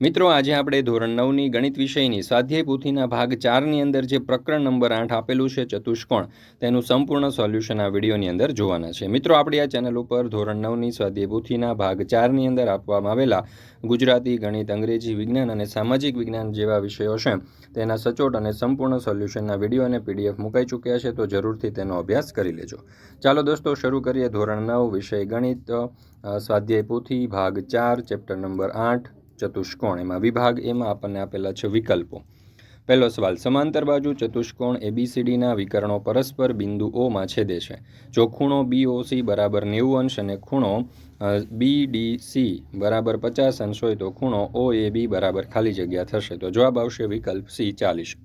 મિત્રો, આજે આપણે ધોરણ નવની ગણિત વિષયની સ્વાધ્યાય પોથીના ભાગ ચારની અંદર જે પ્રકરણ નંબર આઠ આપેલું છે, ચતુષ્કોણ, તેનું સંપૂર્ણ સોલ્યુશન આ વિડીયોની અંદર જોવાના છે. મિત્રો, આપણી આ ચેનલ ઉપર ધોરણ નવની સ્વાધ્યાય પોથીના ભાગ ચારની અંદર આપવામાં આવેલા ગુજરાતી, ગણિત, અંગ્રેજી, વિજ્ઞાન અને સામાજિક વિજ્ઞાન જેવા વિષયો છે, તેના સચોટ અને સંપૂર્ણ સોલ્યુશનના વીડિયો અને પીડીએફ મુકાઈ ચૂક્યા છે, તો જરૂરથી તેનો અભ્યાસ કરી લેજો. ચાલો દોસ્તો, શરૂ કરીએ ધોરણ નવ વિષય ગણિત સ્વાધ્યાય પોથી, ભાગ ચાર, ચેપ્ટર નંબર આઠ. ચતુષ્કોણ. એમાં વિભાગ એમાં આપણને આપેલા છે વિકલ્પો. પહેલો સવાલ, સમાંતર બાજુ ચતુષ્કોણ એબીસીડીના વિકર્ણો પરસ્પર બિંદુ ઓમાં છેદે છે. જો ખૂણો બીઓસી બરાબર નેવું અંશ અને ખૂણો બી ડી સી બરાબર પચાસ અંશ હોય તો ખૂણો ઓ એ બી બરાબર ખાલી જગ્યા થશે. તો જવાબ આવશે વિકલ્પ સી ચાલીસ.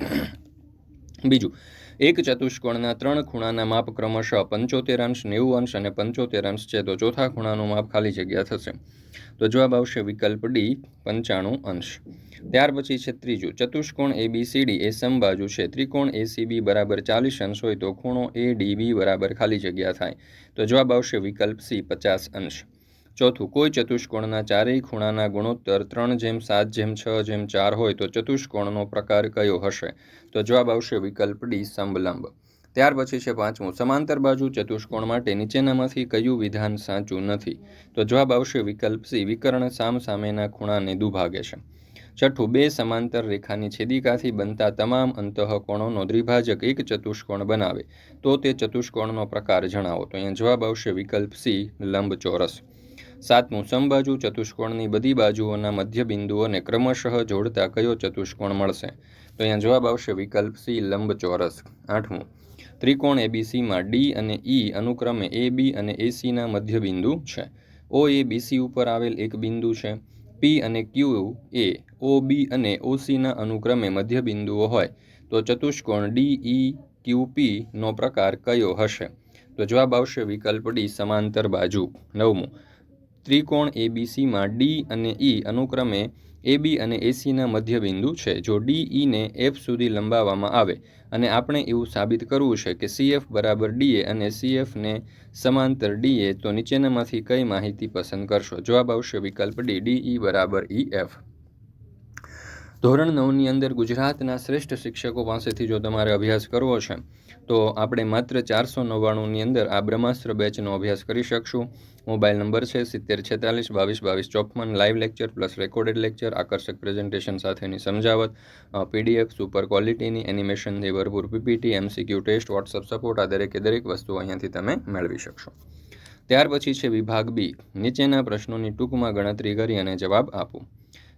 બીજું, એક ચતુષ્કોણના ત્રણ ખૂણાના માપ ક્રમશઃ પંચોતેર અંશ, નેવું અંશ અને પંચોતેર અંશ છે. તો ચોથા ખૂણાનું માપ ખાલી જગ્યા થશે. તો જવાબ આવશે વિકલ્પ ડી, પંચાણું અંશ. ત્યાર પછી છે ત્રીજું, ચતુષ્કોણ એ બી સી ડી એ સમબાજુ છે. ત્રિકોણ એ સી બી બરાબર ચાલીસ અંશ હોય તો ખૂણો એ ડી બી બરાબર ખાલી જગ્યા થાય. તો જવાબ આવશે વિકલ્પ સી પચાસ અંશ. ચોથું, કોઈ ચતુષ્કોણના ચારેય ખૂણાના ગુણોત્તર ત્રણ જેમ સાત જેમ છ જેમ ચાર હોય તો ચતુષ્કોણનો પ્રકાર કયો હશે? તો જવાબ આવશે વિકલ્પ ડી સમલંબ ત્યાર પછી છે પાંચમું, સમાંતર બાજુ ચતુષ્કોણ માટે નીચેનામાંથી કયું વિધાન સાચું નથી? તો જવાબ આવશે વિકલ્પ સી, વિકર્ણ સામ સામેના ખૂણાને દુભાગે છે. છઠ્ઠું, બે સમાંતર રેખાની છેદિકાથી બનતા તમામ અંતઃકોણોનો દ્વિભાજક એક ચતુષ્કોણ બનાવે. તો તે ચતુષ્કોણનો પ્રકાર જણાવો. તો અહીંયા જવાબ આવશે વિકલ્પ સી, લંબચોરસ. સાતમું સમબાજુ ચતુષ્કોણની બધી બાજુઓના મધ્ય બિંદુઓને ક્રમશઃ જોડતા કયો ચતુષ્કોણ મળશે? તો અહીંયા જવાબ આવશે વિકલ્પ સી, લંબચોરસ. આઠમું, ત્રિકોણ એબીસીમાં ડી અને ઈ અનુક્રમે એ બી અને એસીના મધ્ય બિંદુ છે. ઓ એ બીસી ઉપર આવેલ એક બિંદુ છે. પી અને ક્યુ એ ઓ બી અને ઓસીના અનુક્રમે મધ્ય બિંદુઓ હોય. તો ચતુષ્કોણ ડી, ઈ, ક્યુ, પી નો પ્રકાર કયો હશે? તો જવાબ આવશે વિકલ્પ ડી, સમાંતર બાજુ. નવમું ત્રિકોણ એબીસીમાં ડી અને ઈ અનુક્રમે એબી અને એસીના મધ્યબિંદુ છે, જો ડી ઈને એફ સુધી લંબાવવામાં આવે. અને આપણે એવું સાબિત કરવું છે કે સીએફ બરાબર ડીએ અને સીએફને સમાંતર ડીએ તો નીચેનામાંથી કઈ માહિતી પસંદ કરશો? જવાબ આવશે વિકલ્પ ડી ડીઈ બરાબર ઈ એફ ધોરણ નવની અંદર ગુજરાતના શ્રેષ્ઠ શિક્ષકો પાસેથી જો તમારે અભ્યાસ કરવો છે, તો આપણે માત્ર ચારસો નવ્વાણુંની અંદર આ બ્રહ્માસ્ત્ર બેચનો અભ્યાસ કરી શકશું. મોબાઈલ નંબર છે સિત્તેર છેતાલીસ, બાવીસ બાવીસ, ચોપન, live lecture plus recorded lecture, આકર્ષક પ્રેઝન્ટેશન સાથેની સમજાવટ પીડીએફ, સુપર ક્વોલિટીની એનિમેશનથી ભરપૂર PPT, MCQ test, WhatsApp support આ દરેકે દરેક વસ્તુ અહીંયાથી તમે મેળવી શકશો. ત્યાર પછી છે વિભાગ બી. નીચેના પ્રશ્નોની ટૂંકમાં ગણતરી કરી અને જવાબ આપો.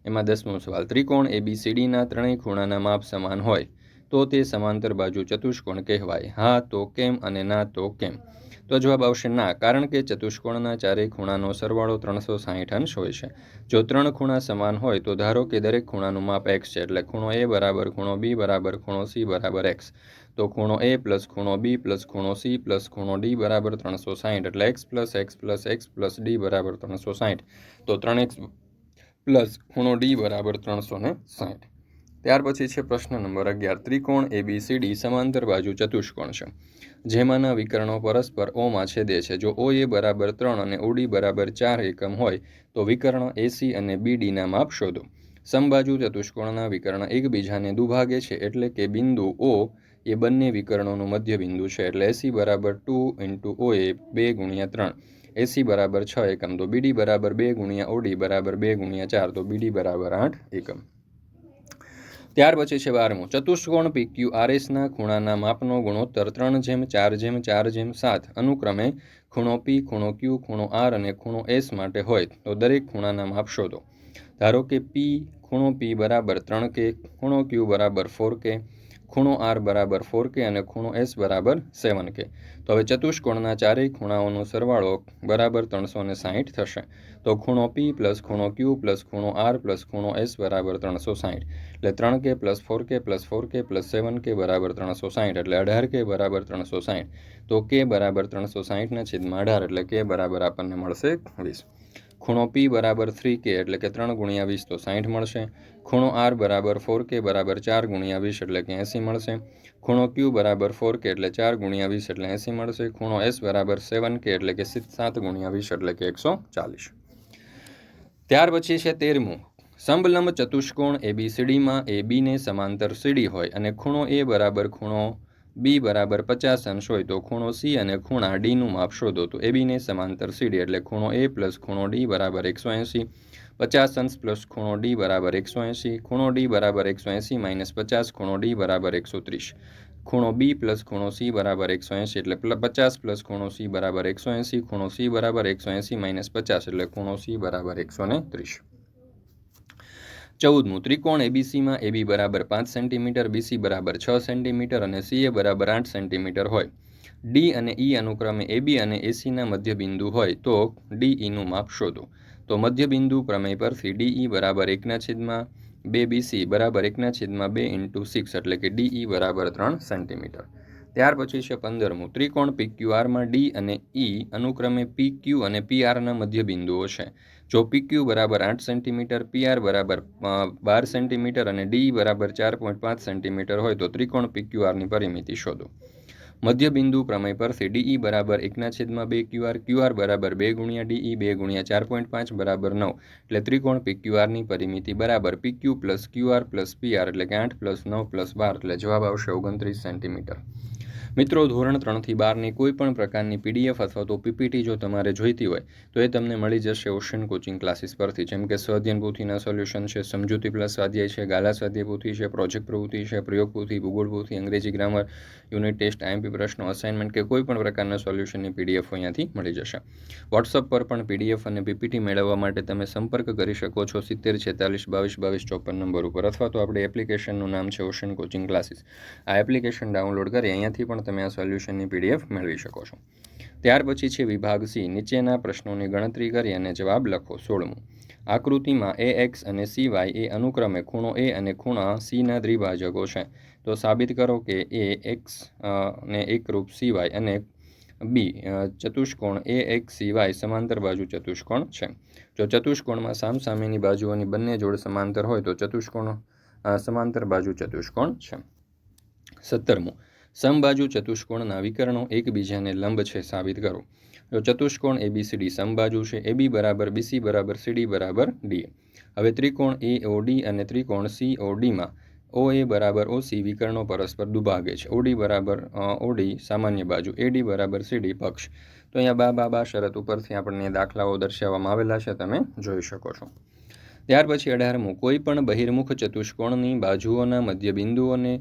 એમાં દસમો સવાલ, ત્રિકોણ એબીસીડીના ત્રણેય ખૂણાના માપ સમાન હોય, તો તે સમાંતર બાજુ ચતુષ્કોણ કહેવાય. હા, તો કેમ અને ના, તો કેમ? તો જવાબ આવશે ના, કારણ કે ચતુષ્કોણના ચારેય ખૂણાનો સરવાળો ત્રણસો સાહીઠ અંશ હોય છે. જો ત્રણ ખૂણા સમાન હોય, તો ધારો કે દરેક ખૂણાનું માપ એક્સ છે, એટલે ખૂણો એ બરાબર ખૂણો બી બરાબર ખૂણો સી બરાબર એક્સ તો ખૂણો એ પ્લસ ખૂણો બી પ્લસ ખૂણો સી પ્લસ ખૂણો ડી બરાબર ત્રણસો સાહીઠ, એટલે X plus X plus X plus D બરાબર ત્રણસો સાહીઠ. તો ત્રણ એક્સ પ્લસ ખૂણો ડી બરાબર ત્રણસો ને સાહીઠ. ત્યાર પછી છે પ્રશ્ન નંબર અગિયાર. ત્રિકોણ એબીસીડી સમાંતર બાજુ ચતુષ્કોણ છે. જેમાંના વિકર્ણો પરસ્પર ઓમાં છેદે છે. જો ઓ એ બરાબર ત્રણ અને ઓડી બરાબર ચાર એકમ હોય, તો વિકર્ણ એસી અને બીડીના માપ શોધો. સમબાજુ ચતુષ્કોણના વિકર્ણ એકબીજાને દુભાગે છે એટલે કે બિંદુ ઓ એ બંને વિકર્ણોનું મધ્ય બિંદુ છે. એટલે એસી બરાબર ટુ ઇન્ટુ ઓ એ બે ગુણ્યા ત્રણ. એસી બરાબર છ એકમ. તો બીડી બરાબર બે ગુણ્યા ઓડી બરાબર બે ગુણ્યા ચાર. તો બીડી બરાબર આઠ એકમ. ત્યાર પછી છે બારમું. ચતુષ્કોણ પી. ક્યુ. આરએસના ખૂણાના માપનો ગુણોત્તર ત્રણ જેમ, ચાર જેમ ચાર જેમ, સાત. અનુક્રમે ખૂણો પી, ખૂણો ક્યુ, ખૂણો આર અને ખૂણો એસ માટે હોય તો દરેક ખૂણાના માપ શોધો. ધારો કે પી ખૂણો પી બરાબર ત્રણ કે, ખૂણો ક્યુ બરાબર ફોર કે ખૂણો આર બરાબર ફોર કે અને ખૂણો એસ બરાબર સેવન કે તો હવે ચતુષ્કોણના ચારેય ખૂણાઓનો સરવાળો બરાબર ત્રણસો ને સાહીઠ થશે. તો ખૂણો પી પ્લસ ખૂણો ક્યુ પ્લસ ખૂણો આર પ્લસ ખૂણો એસ બરાબર ત્રણસો સાહીઠ એટલે ત્રણ K plus four K plus four K plus seven K બરાબર ત્રણસો સાહીઠ એટલે અઢાર કે બરાબર ત્રણસો સાહીઠ તો કે બરાબર ત્રણસો સાહીઠના છેદમાં અઢાર. એટલે કે બરાબર આપણને મળશે વીસ. ખૂણો પી બરાબર થ્રી કે એટલે કે ત્રણ ગુણ્યા વીસ તો સાઠ મળશે. ખૂણો આર બરાબર ફોર કે બરાબર ચાર ગુણ્યા વીસ એટલે કે એંસી મળશે. ખૂણો ક્યુ બરાબર ફોર કે એટલે ચાર ગુણ્યા વીસ એટલે એંસી મળશે. ખૂણો એસ બરાબર સેવન કે એટલે કે સાત ગુણ્યા વીસ એટલે કે એકસો ચાલીસ. ત્યાર પછી છે તેરમું. સમલંબ ચતુષ્કોણ એબીસીડીમાં એ બીને સમાંતર સીડી હોય અને ખૂણો એ બરાબર ખૂણો બી બરાબર પચાસ અંશ હોય તો ખૂણો સી અને ખૂણા ડીનું માપ શોધો. તો એ બીને સમાંતર સીડી એટલે ખૂણો એ પ્લસ ખૂણો ડી બરાબર એકસો એંસી પચાસ અંશ પ્લસ ખૂણો ડી બરાબર એકસો એંસી ખૂણો ડી બરાબર એકસો એંસી માઇનસ પચાસ, ખૂણો ડી બરાબર એકસો ત્રીસ. ખૂણો બી પ્લસ ખૂણો સી બરાબર એકસો એંસી એટલે પચાસ પ્લસ ખૂણો સી બરાબર એકસો એંસી ખૂણો સી બરાબર એકસો એંસી માઇનસ પચાસ એટલે ખૂણો સી બરાબર એકસો ને ત્રીસ. ચૌદમું, ત્રિકોણ એબીસીમાં એબી બરાબર પાંચ સેન્ટીમીટર બીસી બરાબર છ સેન્ટીમીટર અને સીએ બરાબર આઠ સેન્ટીમીટર હોય. ડી અને ઈ અનુક્રમે એબી અને એસીના મધ્યબિંદુ હોય તો ડી ઈનું માપ શોધો. તો મધ્યબિંદુ પ્રમેય પરથી ડીઈ બરાબર એકના છેદમાં બે બીસી બરાબર એકના છેદમાં બે ઇન્ટુ સિક્સ એટલે કે ડીઈ બરાબર ત્રણ સેન્ટીમીટર. ત્યાર પછી છે પંદરમું. ત્રિકોણ પીક્યુઆરમાં ડી અને ઈ અનુક્રમે પીક્યુ અને પીઆરના મધ્યબિંદુઓ છે. જો પીક્યુ બરાબર આઠ સેન્ટીમીટર પીઆર બરાબર બાર સેન્ટીમીટર અને ડી બરાબર ચાર પોઈન્ટ પાંચ સેન્ટીમીટર હોય તો ત્રિકોણ પીક્યુઆરની પરિમિતિ શોધો. મધ્યબિંદુ પ્રમેય પરથી ડીઈ બરાબર એકના છેદમાં બે ક્યુઆર ક્યુઆર બરાબર બે ગુણ્યા ડીઈ બે ગુણ્યા ચાર પોઈન્ટ પાંચ બરાબર નવ. એટલે ત્રિકોણ પીક્યુઆરની પરિમિતિ બરાબર PQ plus QR plus PR એટલે કે આઠ પ્લસ નવ પ્લસ બાર. એટલે જવાબ આવશે ઓગણત્રીસ સેન્ટીમીટર. મિત્રો, ધોરણ ત્રણથી બારની કોઈ પણ પ્રકારની પીડીએફ અથવા તો પીપીટી જો તમારે જોઈતી હોય, તો એ તમને મળી જશે ઓશન કોચિંગ ક્લાસીસ પરથી. જેમ કે સ્વાધ્યન પોથીના સોલ્યુશન છે, સમજૂતી પ્લસ સ્વાધ્યાય છે, ગાલા સ્વાધ્યાય પોથી છે, પ્રોજેક્ટ પ્રવૃત્તિ છે, પ્રયોગ પોથી, ભૂગોળ પોથી, અંગ્રેજી ગ્રામર, યુનિટ ટેસ્ટ, આઈએમપી પ્રશ્નો અસાઇનમેન્ટ કે કોઈ પણ પ્રકારના સોલ્યુશનની પીડીએફ અહીંયાથી મળી જશે. વોટ્સઅપ પર પણ પીડીએફ અને પીપીટી મેળવવા માટે તમે સંપર્ક કરી શકો છો સિત્તેર, છેતાલીસ, બાવીસ બાવીસ, ચોપન નંબર ઉપર. અથવા તો આપણે એપ્લિકેશનનું નામ છે ઓશન કોચિંગ ક્લાસીસ. આ એપ્લિકેશન ડાઉનલોડ કરી અહીંયાથી પણ તમે આ સોલ્યુશનની પીડીએફ મેળવી શકો છો. ત્યાર પછી છે વિભાગ સી નીચેના પ્રશ્નોની ગણતરી કરી અને જવાબ લખો સોળમું. આકૃતિમાં એ એક્સ અને સી વાય એ અનુક્રમે ખૂણો એ અને ખૂણા સીના દ્વિભાજકો છે. તો સાબિત કરો કે એ એક્સ ને એકરૂપ સી વાય અને બી ચતુષ્કોણ એ એક્સ સી વાય સમાંતર બાજુ ચતુષ્કોણ છે. જો ચતુષ્કોણમાં સામસામેની બાજુઓની બંને જોડ સમાંતર હોય તો ચતુષ્કોણ સમાંતર બાજુ ચતુષ્કોણ છે. સત્તરમું. સમબાજુ ચતુષ્કોણના વિકર્ણો એકબીજાને લંબ છે સાબિત કરો. જો ચતુષ્કોણ એબીસીડી સમબાજુ છે. એબી બરાબર બીસી બરાબર સીડી બરાબર, ડી. હવે ત્રિકોણ એ, ઓ, ડી અને ત્રિકોણ સી, ઓ, ડીમાં ઓ, એ બરાબર, ઓ, સી વિકર્ણો પરસ્પર દુભાગે છે. ઓડી બરાબર ઓડી સામાન્ય બાજુ એડી બરાબર સીડી પક્ષ. તો અહીંયા બા બા બા શરત ઉપરથી આપણને દાખલાઓ દર્શાવવામાં આવેલા છે, તમે જોઈ શકો છો. ત્યાર પછી અઢારમું, કોઈ પણ બહિર્મુખ ચતુષ્કોણની બાજુઓના મધ્યબિંદુઓને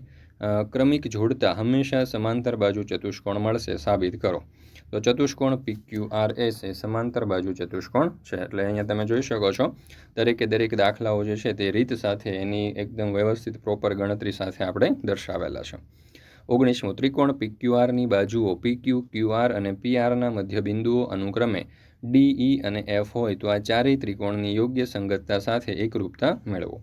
ક્રમિક જોડતા હંમેશા સમાંતર બાજુ ચતુષ્કોણ મળશે સાબિત કરો. તો ચતુષ્કોણ પી ક્યુ આર એસ એ સમાંતર બાજુ ચતુષ્કોણ છે. એટલે અહીંયા તમે જોઈ શકો છો, દરેકે દરેક દાખલાઓ જે છે તે રીત સાથે એની એકદમ વ્યવસ્થિત પ્રોપર ગણતરી સાથે આપણે દર્શાવેલા છે. ઓગણીસમું ત્રિકોણ પી ક્યુ આરની બાજુઓ પી ક્યુ ક્યુ આર અને પી આરના મધ્યબિંદુઓ અનુક્રમે ડી ઈ અને એફ હોય તો આ ચારેય ત્રિકોણની યોગ્ય સંગતતા સાથે એકરૂપતા મેળવો.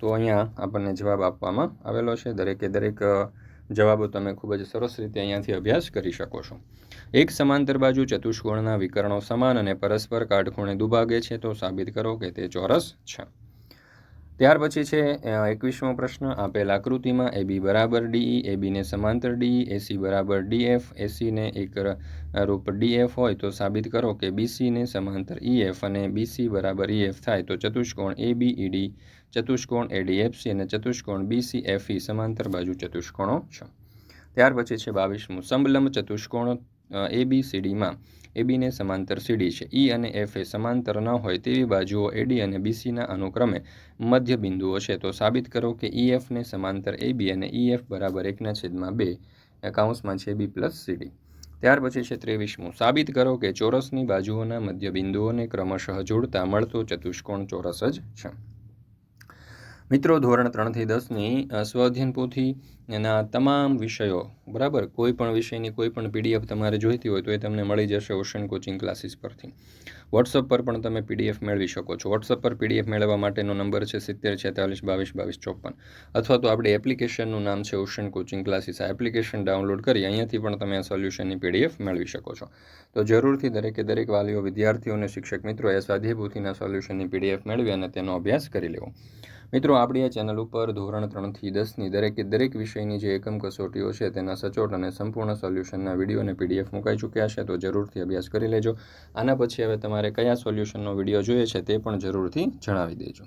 તો અહીંયા આપણને જવાબ આપવામાં આવેલો છે. દરેકે દરેક જવાબો તમે ખૂબ જ સરસ રીતે અહીંયાથી અભ્યાસ કરી શકો છો. એક સમાંતર બાજુ ચતુષ્કોણના વિકર્ણો સમાન અને પરસ્પર કાટખૂણે દુભાગે છે તો સાબિત કરો કે તે ચોરસ છે. ત્યાર પછી છે એકવીસમો પ્રશ્ન. આપેલ આકૃતિમાં એ બી બરાબર ડીઈ એ બીને સમાંતર ડીઈ એસી બરાબર ડીએફ એસીને એક રૂપ ડીએફ હોય તો સાબિત કરો કે બીસીને સમાંતર ઈએફ અને બીસી બરાબર ઈએફ થાય તો ચતુષ્કોણ એ બી ઈડી ચતુષ્કોણ એડીએફસી અને ચતુષ્કોણ બીસી એફઈ સમાંતર બાજુ ચતુષ્કોણો છે. ત્યાર પછી છે બાવીસમું. સમલંબ ચતુષ્કોણ એબીને સમાંતર સીડી છે. ઈ અને એફ એ સમાંતર ન હોય તેવી બાજુઓ એડી અને બીસીના અનુક્રમે મધ્ય બિંદુઓ છે. તો સાબિત કરો કે ઈએફને સમાંતર એબી અને ઈએફ બરાબર એકના છેદમાં બે કાઉન્સમાં છે બી પ્લસ સીડી ત્યાર પછી છે ત્રેવીસમું. સાબિત કરો કે ચોરસની બાજુઓના મધ્ય બિંદુઓને ક્રમશઃ જોડતા મળતો ચતુષ્કોણ ચોરસ જ છે. મિત્રો, ધોરણ ત્રણથી દસની સ્વઅધ્યયન પોથી એના તમામ વિષયો, બરાબર? કોઈ પણ વિષયની કોઈ પણ પીડીએફ તમારે જોઈતી હોય તો એ તમને મળી જશે ઓશન કોચિંગ ક્લાસીસ પરથી. વોટ્સઅપ પર પણ તમે પીડીએફ મેળવી શકો છો. વોટ્સઅપ પર પીડીએફ મેળવવા માટેનો નંબર છે સિત્તેર, છેતાલીસ, બાવીસ બાવીસ, ચોપન. અથવા તો આપણી એપ્લિકેશનનું નામ છે ઓશન કોચિંગ ક્લાસીસ. આ એપ્લિકેશન ડાઉનલોડ કરી અહીંયાથી પણ તમે આ સોલ્યુશનની પીડીએફ મેળવી શકો છો. તો જરૂરથી દરેકે દરેક વાલીઓ, વિદ્યાર્થીઓ અને શિક્ષક મિત્રો એ સ્વાધ્યાય સોલ્યુશનની પીડીએફ મેળવી અને તેનો અભ્યાસ કરી લેવો. મિત્રો, આપણી આ ચેનલ ઉપર ધોરણ ત્રણથી દસની દરેકે દરેક વિષયની જે એકમ કસોટીઓ છે તેના સચોટ અને સંપૂર્ણ સોલ્યુશનના વીડિયો અને પીડીએફ મુકાઈ ચૂક્યા છે, તો જરૂરથી અભ્યાસ કરી લેજો. આના પછી હવે તમારે કયા સોલ્યુશનનો વીડિયો જોઈએ છે તે પણ જરૂરથી જણાવી દેજો.